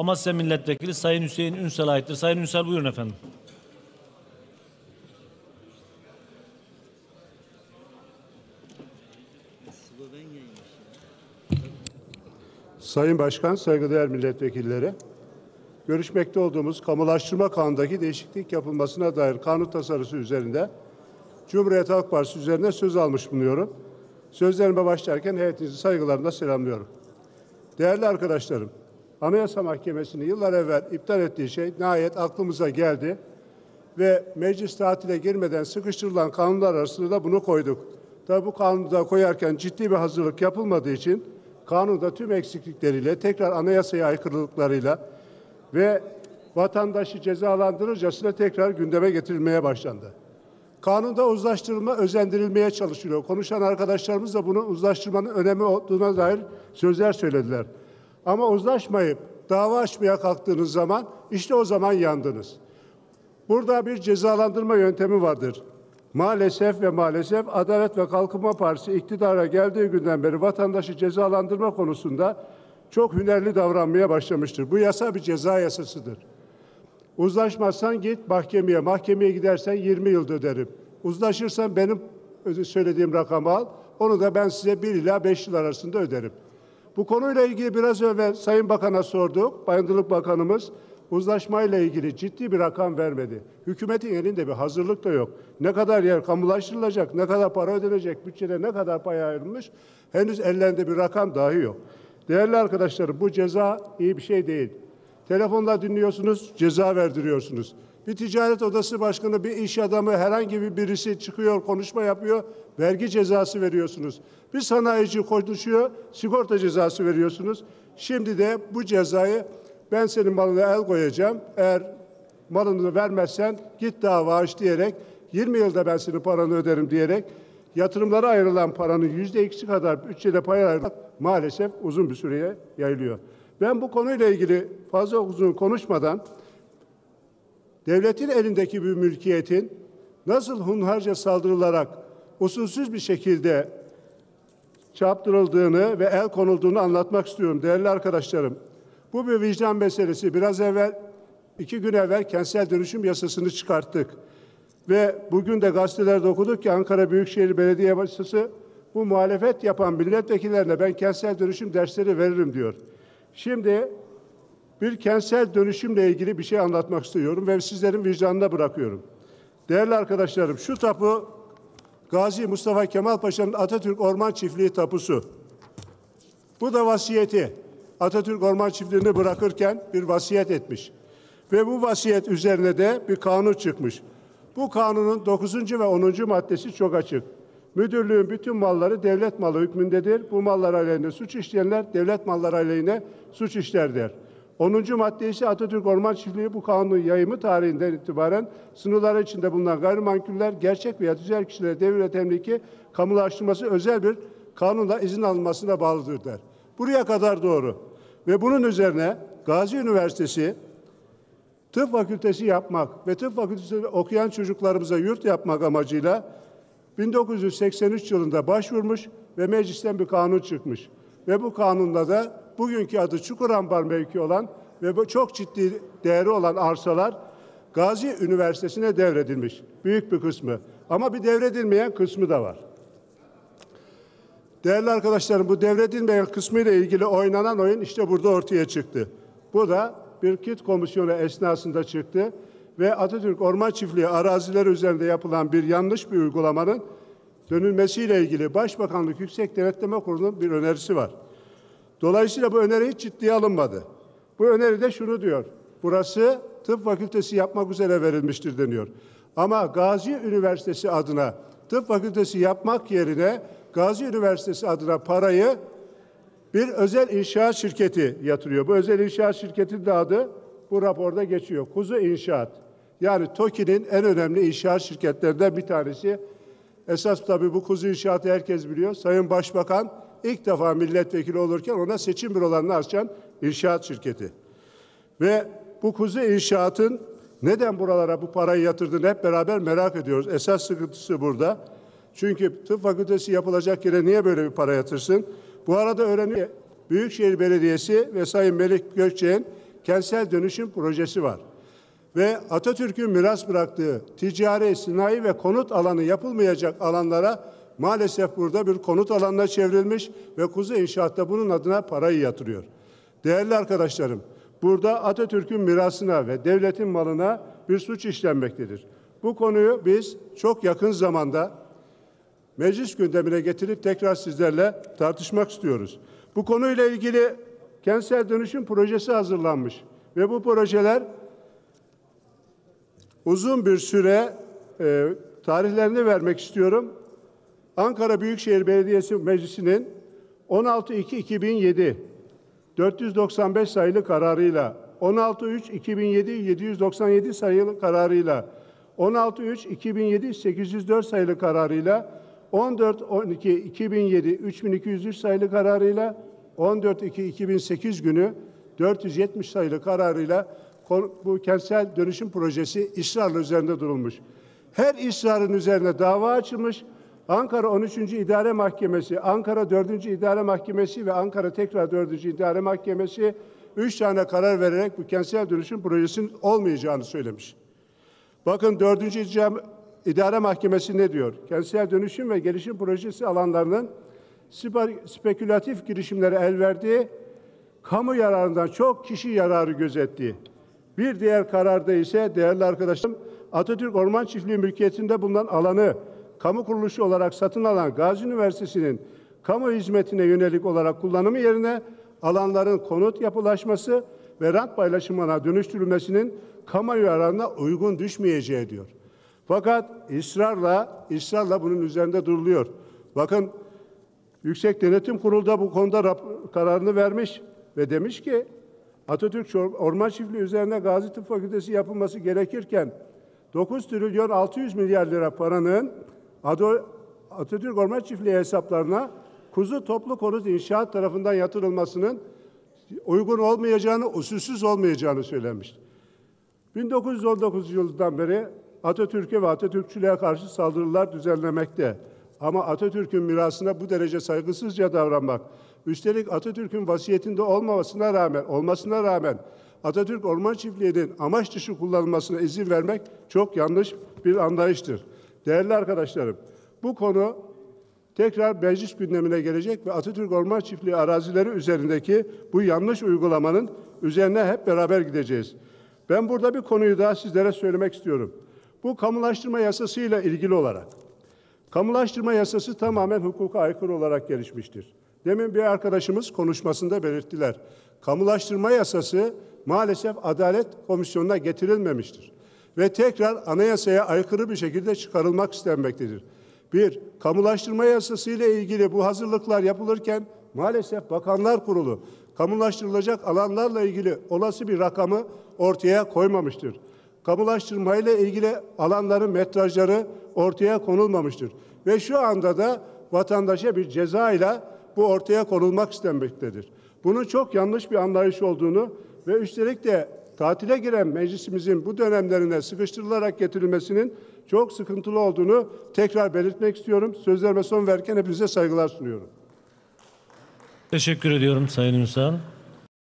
Amasya Milletvekili Sayın Hüseyin Ünsal aittir. Sayın Ünsal buyurun efendim. Sayın Başkan, saygıdeğer milletvekilleri, görüşmekte olduğumuz kamulaştırma kanundaki değişiklik yapılmasına dair kanun tasarısı üzerinde Cumhuriyet Halk Partisi üzerine söz almış bulunuyorum. Sözlerime başlarken heyetinizi saygılarımla selamlıyorum. Değerli arkadaşlarım, Anayasa Mahkemesi'nin yıllar evvel iptal ettiği şey nihayet aklımıza geldi ve meclis tatile girmeden sıkıştırılan kanunlar arasında da bunu koyduk. Tabi bu kanunu da koyarken ciddi bir hazırlık yapılmadığı için kanunda tüm eksiklikleriyle, tekrar anayasaya aykırılıklarıyla ve vatandaşı cezalandırırcasına tekrar gündeme getirilmeye başlandı. Kanunda uzlaştırılma özendirilmeye çalışılıyor. Konuşan arkadaşlarımız da bunu uzlaştırmanın önemi olduğuna dair sözler söylediler. Ama uzlaşmayıp dava açmaya kalktığınız zaman işte o zaman yandınız. Burada bir cezalandırma yöntemi vardır. Maalesef ve maalesef Adalet ve Kalkınma Partisi iktidara geldiği günden beri vatandaşı cezalandırma konusunda çok hünerli davranmaya başlamıştır. Bu yasa bir ceza yasasıdır. Uzlaşmazsan git mahkemeye. Mahkemeye gidersen 20 yıl öderim. Uzlaşırsan benim söylediğim rakamı al. Onu da ben size 1 ila 5 yıl arasında öderim. Bu konuyla ilgili biraz evvel Sayın Bakan'a sorduk. Bayındırlık Bakanımız uzlaşmayla ilgili ciddi bir rakam vermedi. Hükümetin elinde bir hazırlık da yok. Ne kadar yer kamulaştırılacak, ne kadar para ödenecek, bütçede ne kadar pay ayrılmış henüz ellerinde bir rakam dahi yok. Değerli arkadaşlarım bu ceza iyi bir şey değil. Telefonla dinliyorsunuz, ceza verdiriyorsunuz. Bir ticaret odası başkanı, bir iş adamı, herhangi bir birisi çıkıyor, konuşma yapıyor, vergi cezası veriyorsunuz. Bir sanayici konuşuyor, sigorta cezası veriyorsunuz. Şimdi de bu cezayı ben senin malına el koyacağım. Eğer malını vermezsen git dava aç diyerek 20 yılda ben senin paranı öderim diyerek yatırımlara ayrılan paranın yüzde ikisi kadar bütçede pay ayırmak maalesef uzun bir süreye yayılıyor. Ben bu konuyla ilgili fazla uzun konuşmadan devletin elindeki bir mülkiyetin nasıl hunharca saldırılarak usulsüz bir şekilde çarptırıldığını ve el konulduğunu anlatmak istiyorum değerli arkadaşlarım. Bu bir vicdan meselesi. Biraz evvel, iki gün evvel kentsel dönüşüm yasasını çıkarttık. Ve bugün de gazetelerde okuduk ki Ankara Büyükşehir Belediye Yasası bu muhalefet yapan milletvekillerine ben kentsel dönüşüm dersleri veririm diyor. Şimdi bir kentsel dönüşümle ilgili bir şey anlatmak istiyorum ve sizlerin vicdanına bırakıyorum. Değerli arkadaşlarım şu tapu Gazi Mustafa Kemal Paşa'nın Atatürk Orman Çiftliği tapusu. Bu da vasiyeti. Atatürk Orman Çiftliği'ni bırakırken bir vasiyet etmiş. Ve bu vasiyet üzerine de bir kanun çıkmış. Bu kanunun 9. ve 10. maddesi çok açık. Müdürlüğün bütün malları devlet malı hükmündedir. Bu mallar aleyhine suç işleyenler devlet malları aleyhine suç işler der. 10. madde ise Atatürk Orman Çiftliği bu kanunun yayımı tarihinden itibaren sınırları içinde bulunan gayrimenkuller gerçek veya tüzel kişilere devlet emliki kamulaştırması özel bir kanunla izin alınmasına bağlıdır der. Buraya kadar doğru. Ve bunun üzerine Gazi Üniversitesi tıp fakültesi yapmak ve tıp fakültesinde okuyan çocuklarımıza yurt yapmak amacıyla 1983 yılında başvurmuş ve meclisten bir kanun çıkmış. Ve bu kanunda da bugünkü adı Çukurambar mevki olan ve çok ciddi değeri olan arsalar Gazi Üniversitesi'ne devredilmiş. Büyük bir kısmı. Ama bir devredilmeyen kısmı da var. Değerli arkadaşlarım bu devredilmeyen kısmı ile ilgili oynanan oyun işte burada ortaya çıktı. Bu da bir kit komisyonu esnasında çıktı ve Atatürk Orman Çiftliği arazileri üzerinde yapılan bir yanlış bir uygulamanın dönülmesiyle ilgili Başbakanlık Yüksek Denetleme Kurulu'nun bir önerisi var. Dolayısıyla bu öneri hiç ciddiye alınmadı. Bu öneri de şunu diyor. Burası tıp fakültesi yapmak üzere verilmiştir deniyor. Ama Gazi Üniversitesi adına tıp fakültesi yapmak yerine Gazi Üniversitesi adına parayı bir özel inşaat şirketi yatırıyor. Bu özel inşaat şirketinin de adı bu raporda geçiyor. Kuzu İnşaat. Yani TOKİ'nin en önemli inşaat şirketlerinden bir tanesi. Esas tabii bu Kuzu İnşaat'ı herkes biliyor. Sayın Başbakan ilk defa milletvekili olurken ona seçim bürolarını açan inşaat şirketi. Ve bu Kuzu İnşaat'ın neden buralara bu parayı yatırdığını hep beraber merak ediyoruz. Esas sıkıntısı burada. Çünkü tıp fakültesi yapılacak yere niye böyle bir para yatırsın? Bu arada öğreniyor. Büyükşehir Belediyesi ve Sayın Melik Gökçek'in kentsel dönüşüm projesi var. Ve Atatürk'ün miras bıraktığı ticari, sanayi ve konut alanı yapılmayacak alanlara maalesef burada bir konut alanına çevrilmiş ve Kuzu İnşaat'ta bunun adına parayı yatırıyor. Değerli arkadaşlarım, burada Atatürk'ün mirasına ve devletin malına bir suç işlenmektedir. Bu konuyu biz çok yakın zamanda meclis gündemine getirip tekrar sizlerle tartışmak istiyoruz. Bu konuyla ilgili kentsel dönüşüm projesi hazırlanmış ve bu projeler uzun bir süre e, tarihlerini vermek istiyorum. Ankara Büyükşehir Belediyesi Meclisi'nin 16.2.2007 495 sayılı kararıyla 16.3.2007 797 sayılı kararıyla 16.3.2007 804 sayılı kararıyla 14.12.2007 3203 sayılı kararıyla 14.2.2008 günü 470 sayılı kararıyla bu kentsel dönüşüm projesi ısrarla üzerinde durulmuş. Her ısrarın üzerine dava açılmış. Ankara 13. İdare Mahkemesi, Ankara 4. İdare Mahkemesi ve Ankara tekrar 4. İdare Mahkemesi üç tane karar vererek bu kentsel dönüşüm projesinin olmayacağını söylemiş. Bakın 4. İdare- Mahkemesi ne diyor? Kentsel dönüşüm ve gelişim projesi alanlarının spe- spekülatif girişimlere el verdiği, kamu yararından çok kişi yararı gözettiği. Bir diğer kararda ise değerli arkadaşlarım Atatürk Orman Çiftliği mülkiyetinde bulunan alanı kamu kuruluşu olarak satın alan Gazi Üniversitesi'nin kamu hizmetine yönelik olarak kullanımı yerine alanların konut yapılaşması ve rant paylaşımına dönüştürülmesinin kamu yararına uygun düşmeyeceği diyor. Fakat ısrarla, ısrarla bunun üzerinde duruluyor. Bakın Yüksek Denetim Kurulu da bu konuda kararını vermiş ve demiş ki Atatürk Orman Çiftliği üzerine Gazi Tıp Fakültesi yapılması gerekirken 9 trilyon 600 milyar lira paranın Atatürk Orman Çiftliği hesaplarına Kuzu Toplu Konut İnşaat tarafından yatırılmasının uygun olmayacağını, usulsüz olmayacağını söylemişti. 1919 yılından beri Atatürk'e ve Atatürkçülüğe karşı saldırılar düzenlemekte. Ama Atatürk'ün mirasına bu derece saygısızca davranmak, üstelik Atatürk'ün vasiyetinde olmamasına rağmen, olmasına rağmen Atatürk Orman Çiftliği'nin amaç dışı kullanılmasına izin vermek çok yanlış bir anlayıştır. Değerli arkadaşlarım, bu konu tekrar meclis gündemine gelecek ve Atatürk Orman Çiftliği arazileri üzerindeki bu yanlış uygulamanın üzerine hep beraber gideceğiz. Ben burada bir konuyu daha sizlere söylemek istiyorum. Bu kamulaştırma yasasıyla ilgili olarak. Kamulaştırma yasası tamamen hukuka aykırı olarak gelişmiştir. Demin bir arkadaşımız konuşmasında belirttiler. Kamulaştırma yasası maalesef Adalet Komisyonu'na getirilmemiştir. Ve tekrar anayasaya aykırı bir şekilde çıkarılmak istenmektedir. Bir, kamulaştırma yasası ile ilgili bu hazırlıklar yapılırken maalesef Bakanlar Kurulu kamulaştırılacak alanlarla ilgili olası bir rakamı ortaya koymamıştır. Kamulaştırmayla ilgili alanların metrajları ortaya konulmamıştır. Ve şu anda da vatandaşa bir ceza ile bu ortaya konulmak istenmektedir. Bunun çok yanlış bir anlayış olduğunu ve üstelik de tatile giren meclisimizin bu dönemlerine sıkıştırılarak getirilmesinin çok sıkıntılı olduğunu tekrar belirtmek istiyorum. Sözlerime son verirken hepinize saygılar sunuyorum. Teşekkür ediyorum Sayın Ünsal.